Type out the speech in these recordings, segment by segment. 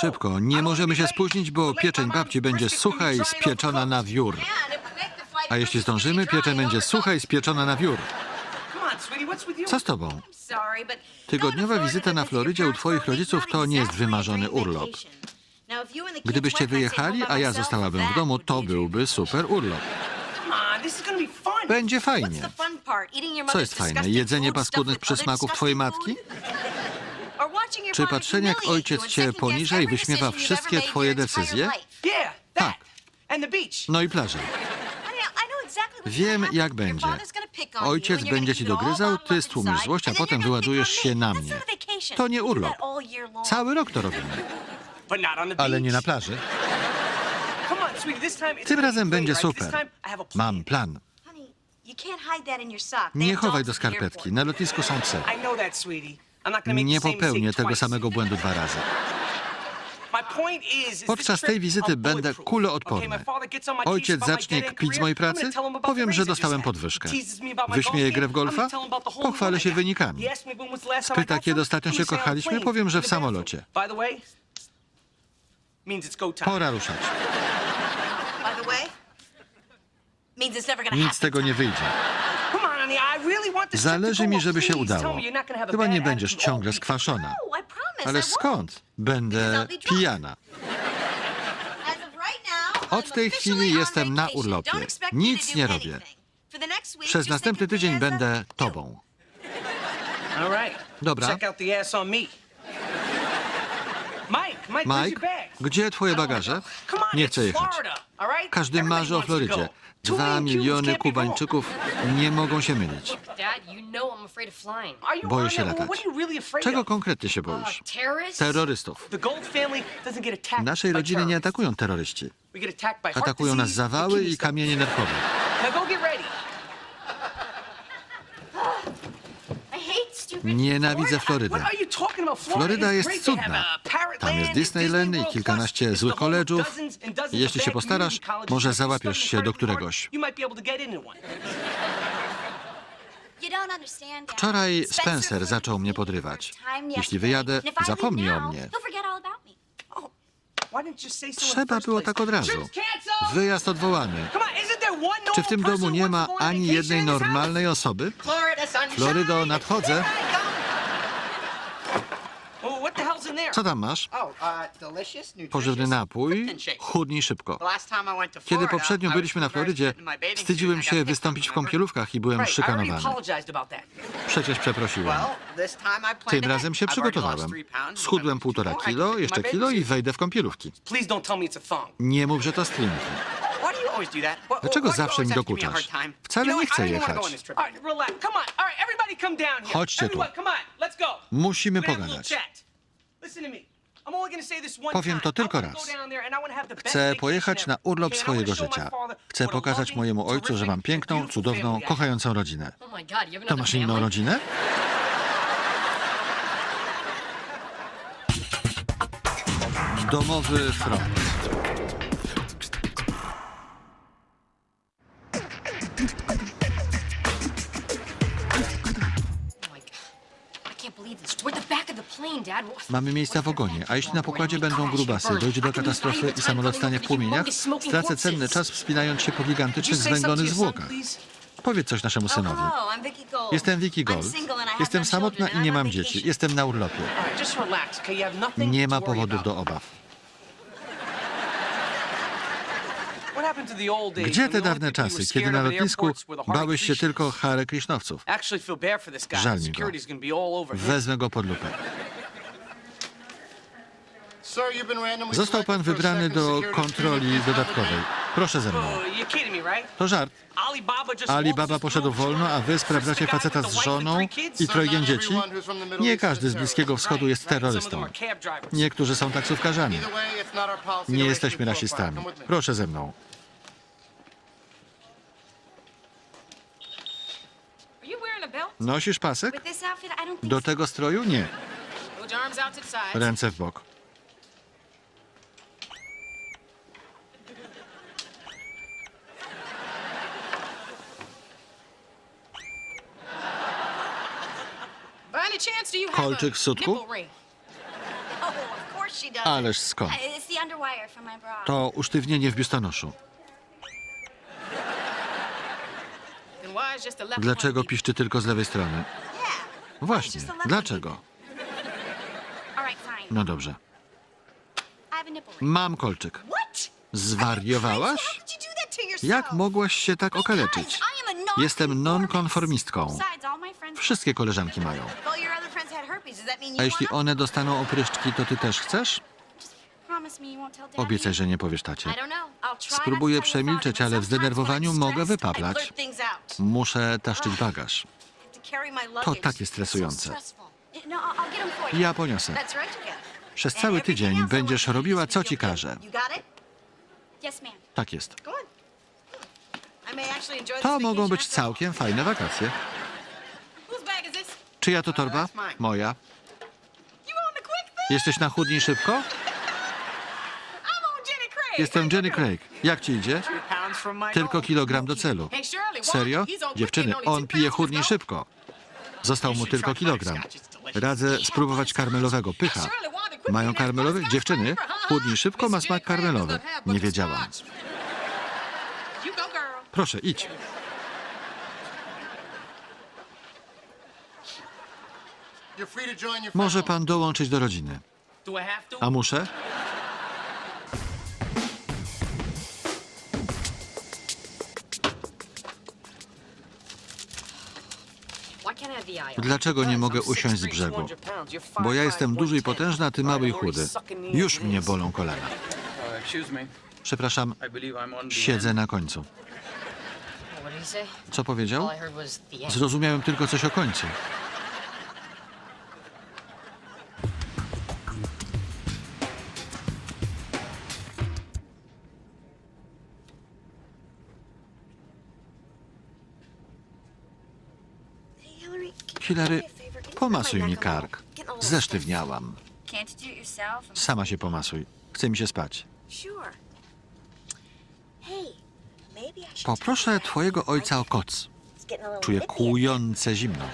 Szybko, nie możemy się spóźnić, bo pieczeń babci będzie sucha i spieczona na wiór. A jeśli zdążymy, pieczeń będzie sucha i spieczona na wiór. Co z tobą? Tygodniowa wizyta na Florydzie u twoich rodziców to nie jest wymarzony urlop. Gdybyście wyjechali, a ja zostałabym w domu, to byłby super urlop. Będzie fajnie. Co jest fajne? Jedzenie paskudnych przysmaków twojej matki? Czy patrzenie, jak ojciec cię poniża i wyśmiewa wszystkie twoje decyzje? Tak. No i plaże. Wiem, jak będzie. Ojciec będzie ci dogryzał, ty stłumisz złość, a potem wyładujesz się na mnie. To nie urlop. Cały rok to robimy, ale nie na plaży. Tym razem będzie super. Mam plan. Nie chowaj do skarpetki. Na lotnisku są psy. Nie popełnię tego samego błędu dwa razy. Podczas tej wizyty będę kuloodporny. Ojciec zacznie kpić z mojej pracy, powiem, że dostałem podwyżkę. Golf grę w golfa, pochwalę się wynikami. Spyta, kiedy ostatnio się kochaliśmy, powiem, że w samolocie. Pora ruszać. Nic z tego nie wyjdzie. Zależy mi, żeby się udało. Chyba nie będziesz ciągle week. skwaszona. Ale skąd? Będę pijana. Od tej chwili jestem na urlopie. Nic nie robię. Przez następny tydzień będę tobą. Dobra. Mike, gdzie twoje bagaże? Nie chcę jechać. Każdy marzy o Florydzie. Dwa miliony. Kubańczyków nie mogą się mylić. Boję się latać. Czego konkretnie się Uh, boisz? terrorists? Terrorystów. Naszej by rodzinie nie atakują terroryści. Atakują nas zawały i kamienie nerkowe. Nienawidzę? Florida Floryda jest cudna. Tam jest Land, Disneyland Disney i kilkanaście złych dozens Jeśli się postarasz, może załapiesz się do któregoś. Wczoraj Spencer zaczął mnie podrywać. Jeśli wyjadę, zapomnij o mnie. Oh, Trzeba było tak od razu. Wyjazd odwołany. Czy w tym domu nie ma ani jednej normalnej osoby? Florydo, nadchodzę. Co tam masz? Oh, uh. Pożywny napój, chudnij szybko. Kiedy poprzednio byliśmy na Florydzie, wstydziłem się wystąpić w kąpielówkach i byłem szykanowany. Przecież przeprosiłem. Tym razem się przygotowałem. Schudłem półtora kilo, jeszcze kilo i wejdę w kąpielówki. Nie mów, że to stringi. Dlaczego zawsze mi dokuczasz? Wcale nie chcę jechać. Chodźcie tu. Musimy pogadać. Powiem to tylko raz. Chcę pojechać na urlop swojego życia. Chcę pokazać mojemu ojcu, że mam piękną, cudowną, kochającą rodzinę. Oh To masz inną rodzinę? Domowy front. Mamy miejsca w ogonie, a jeśli na pokładzie będą grubasy, dojdzie do katastrofy i samolot stanie w płomieniach, stracę cenny czas wspinając się po gigantycznych zwęglonych zwłokach. Powiedz coś naszemu synowi. Jestem Vicky Gold. Jestem samotna i nie mam dzieci. Jestem na urlopie. Nie ma powodów do obaw. Gdzie te dawne czasy, kiedy na lotnisku bałeś się tylko Hare Krishnowców? Żal mi go. Wezmę go pod lupę. Został pan wybrany do kontroli dodatkowej. Proszę ze mną. Oh? To żart. Alibaba poszedł wolno, a wy sprawdzacie faceta z żoną i trojgiem dzieci? Nie każdy z Bliskiego. Wschodu jest terrorystą. Niektórzy są taksówkarzami. Nie jesteśmy rasistami. Proszę ze mną. Nosisz pasek? Do tego stroju? Nie. Ręce w bok. Kolczyk w sutku? does. Ależ skąd? Bra. To usztywnienie w biustonoszu. Dlaczego piszczy tylko z lewej strony? Właśnie, dlaczego? No dobrze. Mam kolczyk. Zwariowałaś? Jak mogłaś się tak okaleczyć? Jestem nonkonformistką. Wszystkie koleżanki mają. A jeśli one dostaną opryszczki, to ty też chcesz? Obiecaj, że nie powiesz tacie. Spróbuję przemilczeć, ale w zdenerwowaniu mogę wypaplać. Muszę taszczyć bagaż. to takie stresujące. No. Ja poniosę. Przez cały tydzień będziesz robiła, co ci każę. Tak jest. Enjoy To mogą być całkiem fajne wakacje. Czyja to torba? mine. Moja. You on the quick thing? Jesteś na chudni szybko? Jestem Jenny Craig. Jak ci idzie? Tylko kilogram do celu. Serio? Dziewczyny, on pije go. szybko. Został mu tylko kilogram. Radzę spróbować karmelowego. Pycha. Mają karmelowy? Dziewczyny, chudniej szybko ma smak karmelowy. Nie wiedziałam. Proszę, idź. Może pan dołączyć do rodziny. Do I have to? A muszę? Why can't I have the aisle? Dlaczego nie mogę usiąść z brzegu? Bo ja jestem duży i potężny, a ty mały i chudy. Już mnie bolą kolana. Me. Przepraszam, siedzę na końcu. Co powiedział? Zrozumiałem tylko coś o końcu. You pomasuj mi kark. Zesztywniałam. Sama się pomasuj. Chce mi się spać. Poproszę twojego ojca o koc. Czuję kłujące zimno.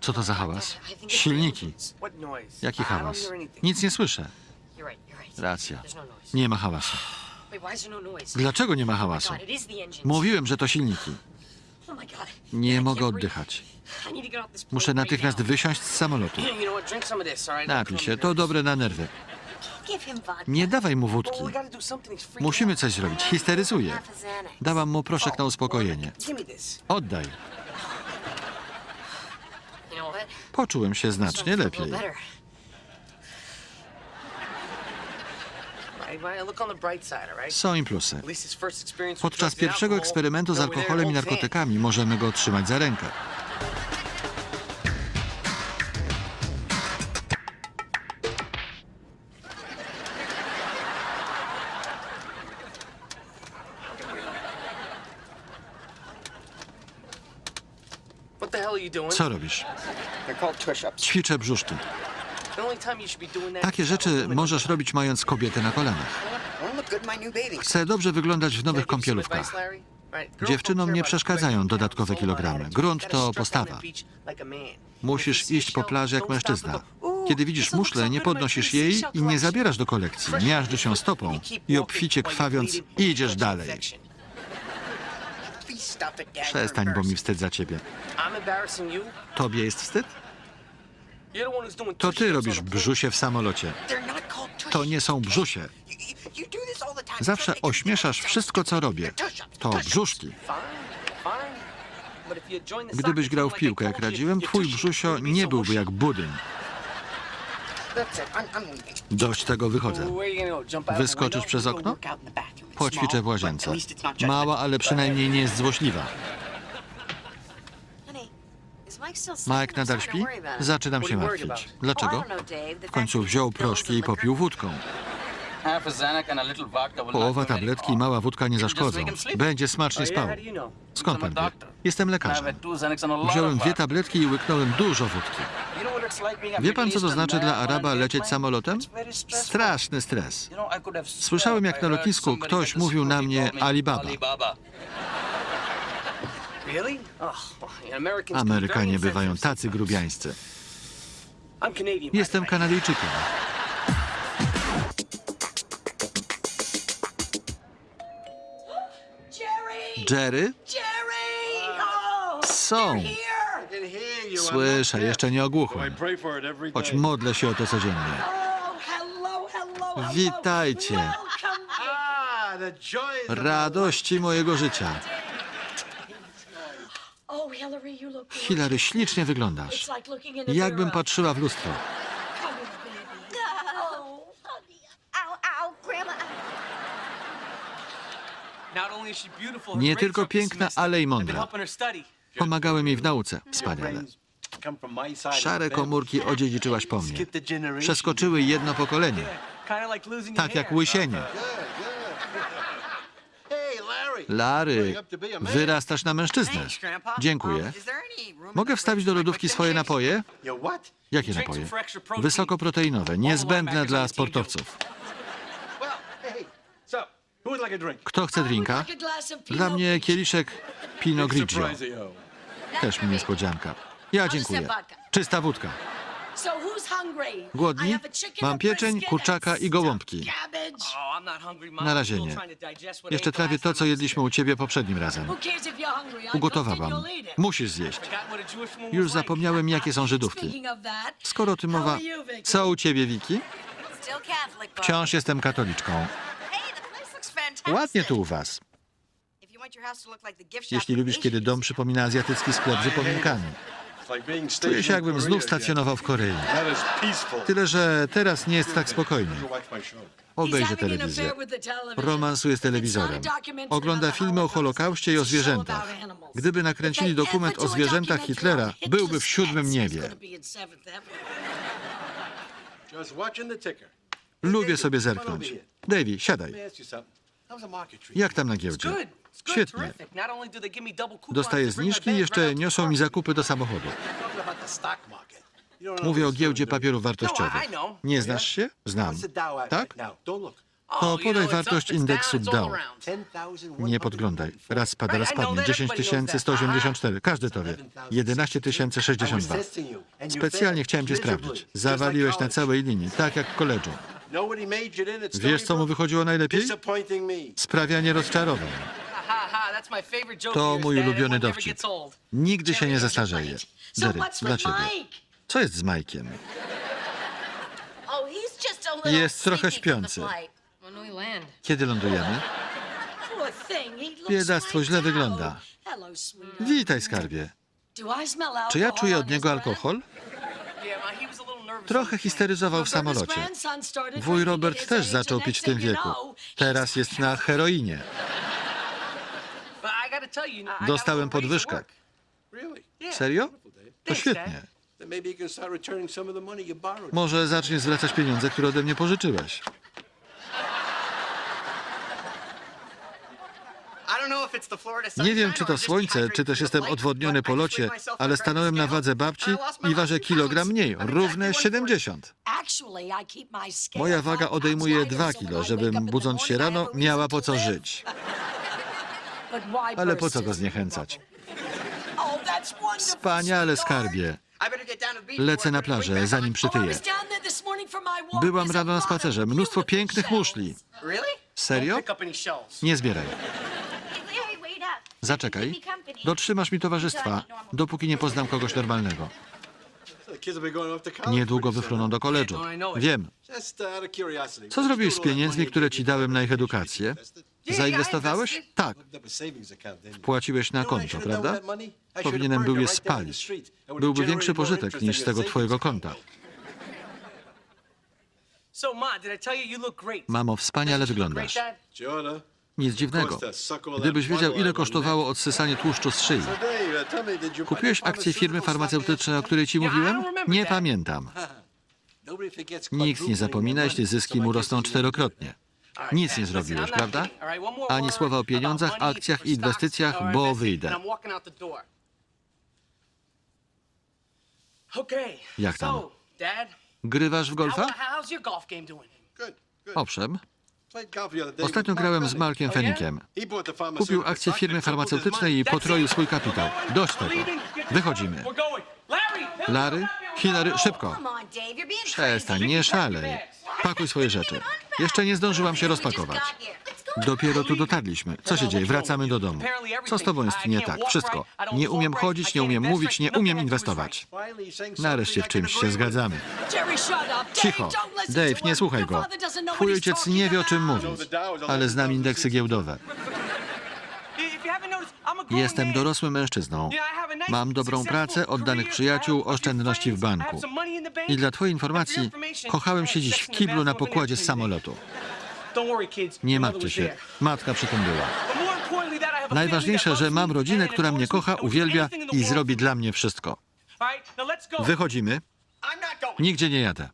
Co to za hałas? Silniki. Jaki hałas? Nic nie słyszę. Racja. No. Nie ma hałasu. No? Dlaczego nie ma hałasu? The engines. Mówiłem, że to silniki. Oh. Nie mogę oddychać. Muszę natychmiast wysiąść z samolotu. Napij się, to dobre na nerwy. Nie dawaj mu wódki. Musimy coś zrobić. Histeryzuje. Dałam mu proszek na uspokojenie. This. Oddaj. Poczułem się znacznie lepiej. Są i plusy. Podczas pierwszego eksperymentu z alkoholem i narkotykami możemy go trzymać za rękę. What the hell are you doing? Co robisz? They're called push-ups. Ćwiczę brzuszki. Takie rzeczy możesz robić mając kobietę na kolanach. Chcę dobrze wyglądać w nowych kąpielówkach. Dziewczynom nie przeszkadzają dodatkowe kilogramy. Grunt to postawa. Musisz iść po plaży jak mężczyzna. and go, "Ooh, Kiedy widzisz muszlę, nie podnosisz jej i nie collection." zabierasz do kolekcji. Miażdżysz ją stopą i obficie krwawiąc idziesz dalej. Przestań, bo mi wstyd za ciebie. Tobie jest wstyd? You're the one who's doing To ty robisz brzusie w samolocie. To nie są brzusie. Zawsze ośmieszasz wszystko, co robię. To brzuszki. Gdybyś grał w piłkę, jak radziłem, twój brzusio nie byłby jak budyń. Dość tego, wychodzę. Wyskoczysz przez okno? Poćwiczę w łazience. Mała, ale przynajmniej nie jest złośliwa. Mike nadal śpi? Zaczynam się martwić. Dlaczego? Oh, W końcu wziął proszki i popił wódką. Połowa tabletki i mała wódka nie zaszkodzą. Będzie smacznie Oh, spał. Skąd pan wie? Jestem lekarzem. Wziąłem dwie tabletki i łyknąłem dużo wódki. Wie pan, co to znaczy dla Araba lecieć samolotem? Straszny stres. Słyszałem, jak na lotnisku ktoś mówił na mnie Alibaba. Amerykanie bywają tacy grubiańscy. Jestem. Kanadyjczykiem. Jerry? Są. Słyszę, jeszcze nie ogłuchłem. Choć modlę się o to codziennie. Witajcie. Radości mojego życia. Hilary, ślicznie wyglądasz. Jakbym patrzyła w lustro. Nie tylko piękna, ale i mądra. Pomagałem jej w nauce. Wspaniale. Szare komórki odziedziczyłaś po mnie. Przeskoczyły jedno pokolenie. Tak jak łysienie. Lary, wyrastasz na mężczyznę. Dziękuję. In Mogę wstawić do lodówki swoje napoje? Jakie napoje? Wysokoproteinowe, niezbędne dla sportowców. Kto chce drinka? Dla mnie kieliszek Pinot Grigio. Też mi niespodzianka. Ja dziękuję. Czysta wódka. Głodni? Mam pieczeń, kurczaka i gołąbki. Oh, I'm not hungry, Mom. Na razie still nie. trying to digest what I Jeszcze trawię to, co jedliśmy u ciebie poprzednim razem. Ugotowałam. Musisz zjeść. Już zapomniałem, jakie są Żydówki. Skoro o tym mowa, co u ciebie, Wiki? Wciąż jestem katoliczką. Ładnie tu u was. Jeśli lubisz, kiedy dom przypomina azjatycki sklep z upominkami. Czuję się, jakbym znów stacjonował w Korei. Tyle, że teraz nie jest tak spokojnie. Obejrzy telewizję. Romansuje z telewizorem. Ogląda filmy o Holokauście i o zwierzętach. Gdyby nakręcili dokument o zwierzętach Hitlera, byłby w siódmym niebie. Lubię sobie zerknąć. Davey, siadaj. Jak tam na giełdzie? Świetnie. Dostaję zniżki i jeszcze niosą mi zakupy do samochodu. Mówię o giełdzie papierów wartościowych. No, know. Nie znasz się? Znam. Tak? Oh, To you podaj wartość indeksu Dow. around. 10,000. Nie podglądaj. Raz spada, raz that, 10 everybody knows that. 184. Każdy to wie. 11 I was 062. testing you, and you Specjalnie chciałem cię sprawdzić. Zawaliłeś na całej linii, tak jak w koledżu. Wiesz, co mu wychodziło najlepiej? Sprawianie rozczarowań. To mój ulubiony dowcip. gets old. Nigdy się nie zestarzeje. Jerry, dla ciebie. Co jest z Majkiem? Oh, he's just a little Jest trochę śpiący. flight. When we land. Kiedy lądujemy? Biedactwo źle wygląda. Witaj, skarbie. Czy ja czuję od niego alkohol? Yeah, ma, he was a little nervous. Trochę histeryzował w samolocie. Wuj Robert też zaczął pić w tym wieku. Teraz jest na heroinie. But I gotta tell you, I got a Dostałem podwyżkę. Serio? To świetnie. Może zaczniesz zwracać pieniądze, które ode mnie pożyczyłeś. Nie wiem, czy to słońce, czy też jestem odwodniony po locie, ale stanąłem na wadze babci I ważę kilogram mniej, równe exactly 70. Moja waga odejmuje 2 kilo, żebym budząc się rano miała po co żyć. Ale po co go zniechęcać? Wspaniale, skarbie. Lecę na plażę, zanim przytyję. Byłam rano na spacerze, mnóstwo pięknych muszli. Serio? Nie zbieraj. Zaczekaj. Dotrzymasz mi towarzystwa, dopóki nie poznam kogoś normalnego. Niedługo wyfruną do koledżu. Wiem. Co zrobiłeś z pieniędzmi, które ci dałem na ich edukację? Zainwestowałeś? Tak. Opened up a savings account, didn't you? Płaciłeś na konto, prawda? Powinienem był je spalić. Byłby większy pożytek niż z tego twojego konta. Mamo, wspaniale wyglądasz. Nic dziwnego. Gdybyś wiedział, ile kosztowało odsysanie tłuszczu z szyi. Kupiłeś akcje firmy farmaceutycznej, o której ci mówiłem? Nie pamiętam. Nikt nie zapomina, jeśli zyski mu rosną czterokrotnie. Nic nie zrobiłeś, prawda? Ani słowa o pieniądzach, akcjach i inwestycjach, bo wyjdę. Jak tam? Grywasz w golfa? Owszem. Ostatnio grałem z Markiem Fenikiem. Kupił akcje firmy farmaceutycznej i potroił swój kapitał. Dość tego. Wychodzimy. Larry! Hillary, Larry, Hillary, szybko. Przestań, nie szalej. Pakuj swoje rzeczy. Jeszcze nie zdążyłam się rozpakować. Dopiero tu dotarliśmy. Co się dzieje? Wracamy do domu. Co z tobą jest nie tak? Wszystko. Nie umiem chodzić, nie umiem mówić, nie umiem inwestować. Nareszcie w czymś się zgadzamy. Cicho. Dave, nie słuchaj go. Twój ojciec nie wie, o czym mówi. Ale znam indeksy giełdowe. If you haven't noticed, I'm a grown Jestem dorosłym mężczyzną. Mam dobrą pracę, oddanych przyjaciół, oszczędności w banku. I dla twojej informacji, kochałem siedzieć w kiblu na pokładzie z samolotu. Nie martwcie się, matka przy tym była. Najważniejsze, że mam rodzinę, która mnie kocha, uwielbia i zrobi dla mnie wszystko. Wychodzimy, nigdzie nie jadę.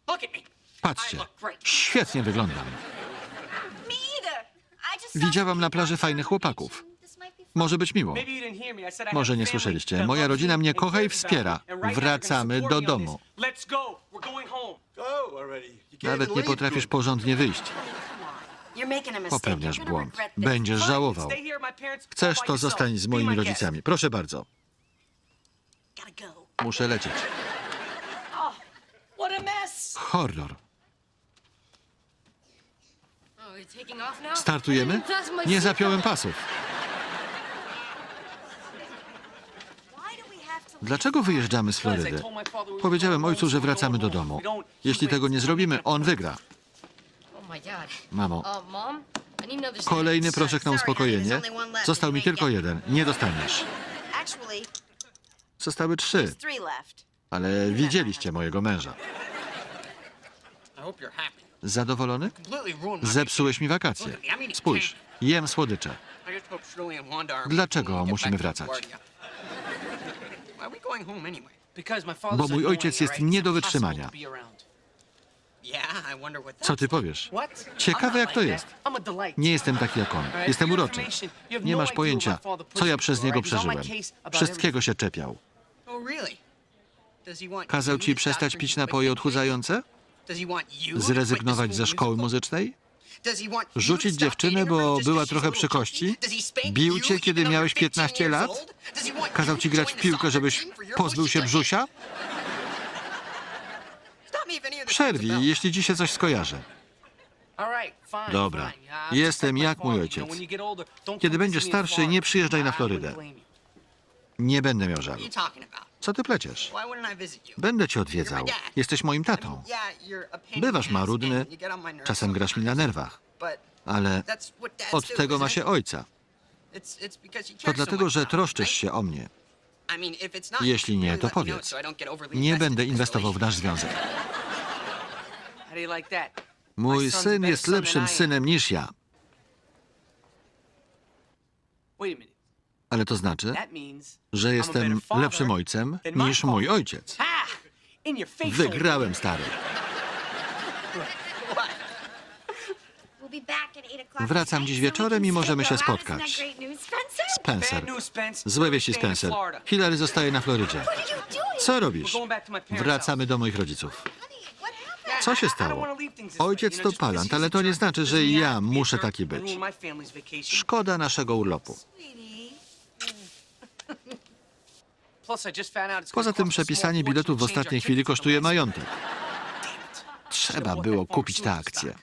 Patrzcie, świetnie wyglądam. Widziałam na plaży fajnych chłopaków. Może być miło. Może nie słyszeliście. Moja rodzina mnie kocha i wspiera. Wracamy do domu. Nawet nie potrafisz porządnie wyjść. Popełniasz błąd. Będziesz żałował. Chcesz, to zostań z moimi rodzicami. Proszę bardzo. Muszę lecieć. Mess! Horror. Oh? Startujemy? Nie zapiąłem pasów. Why do we have to Dlaczego wyjeżdżamy z Florydy? Powiedziałem ojcu, że wracamy do domu. Jeśli tego nie zrobimy, on wygra. Mamo, kolejny proszek na uspokojenie. Został mi tylko jeden. Nie dostaniesz. Zostały trzy, ale widzieliście mojego męża. Zadowolony? Zepsułeś mi wakacje. Spójrz, jem słodycze. Dlaczego musimy wracać? Bo mój ojciec jest nie do wytrzymania. Yeah, I wonder what Co ty powiesz? Ciekawe jak to jest. Nie jestem taki jak on. Jestem uroczy. Nie masz pojęcia, co ja przez niego przeżyłem. Wszystkiego się czepiał. Oh, really? Does he want Kazał you ci to przestać stop pić drinking napoje odchudzające? kids? Does he want you to quit the Zrezygnować ze school szkoły muzycznej? Rzucić dziewczynę, bo była trochę przy kości? Bił cię, kiedy miałeś you're 15 15 years lat? Kazał ci grać w piłkę, żebyś pozbył się brzusia? Przerwij, jeśli ci się coś skojarzy. Dobra. Jestem jak mój ojciec. Kiedy będziesz starszy, nie przyjeżdżaj na Florydę. Nie będę miał żalu. Co ty pleciesz? Będę cię odwiedzał. Jesteś moim tatą. A Bywasz marudny, czasem grasz mi na nerwach, ale od tego ma się ojca. To dlatego, że troszczysz się o mnie. Jeśli nie, to powiedz. Nie będę inwestował w nasz związek. Mój syn jest lepszym synem niż ja. Ale to znaczy, że jestem lepszym ojcem niż mój ojciec. Wygrałem, stary. We'll be back at 8 o'clock Wracam dziś wieczorem i możemy się spotkać. Spencer? Złe wieści, Spencer. Hillary zostaje na Florydzie. Co robisz? Wracamy do moich rodziców. Co się stało? Ojciec to palant, ale to nie znaczy, że ja muszę taki być. Szkoda naszego urlopu. Poza tym przepisanie biletów w ostatniej chwili kosztuje majątek. Trzeba było kupić tę akcję.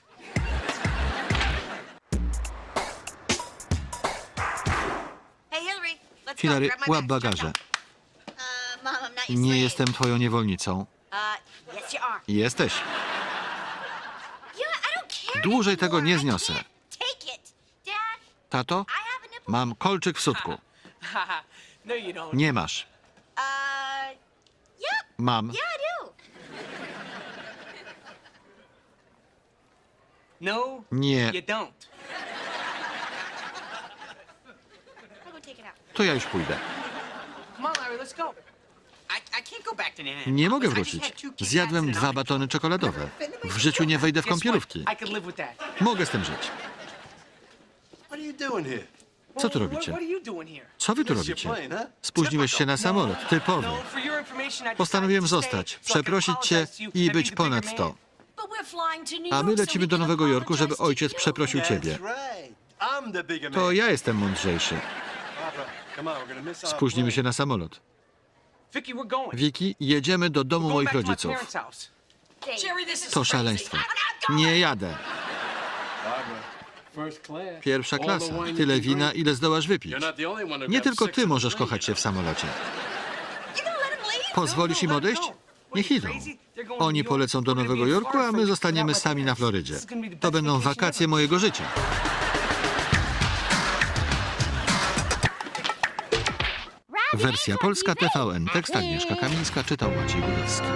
Hillary, łap bagaże. Uh, Nie jestem twoją niewolnicą. Uh. Jesteś. Dłużej tego nie zniosę. Tato, mam kolczyk w sutku. Nie masz. Uh. Mam. Yeah, I do. No, Nie. you don't. I'll go take it out. To ja już pójdę. Come on, Larry, let's go. I, I can't go back to Nana. Nie mogę wrócić. Zjadłem dwa batony czekoladowe. W życiu nie wejdę w kąpielówki. I could live with that. Mogę z tym żyć. What are you doing here? Co tu robicie? Co wy tu robicie? Spóźniłeś się na samolot. Typowy. No, Postanowiłem zostać, przeprosić cię i być ponad to. A my lecimy do Nowego Jorku, żeby ojciec przeprosił ciebie. To ja jestem mądrzejszy. Spóźnimy się na samolot. Vicky, jedziemy do domu moich rodziców. To szaleństwo. Nie jadę. Pierwsza klasa. Tyle wina, ile zdołasz wypić. Nie tylko ty możesz kochać się w samolocie. Pozwolisz im odejść? Niech idą. Oni polecą do Nowego Jorku, a my zostaniemy sami na Florydzie. To będą wakacje mojego życia. Wersja polska TVN. Tekst Agnieszka Kamińska czytał Maciej Budowski.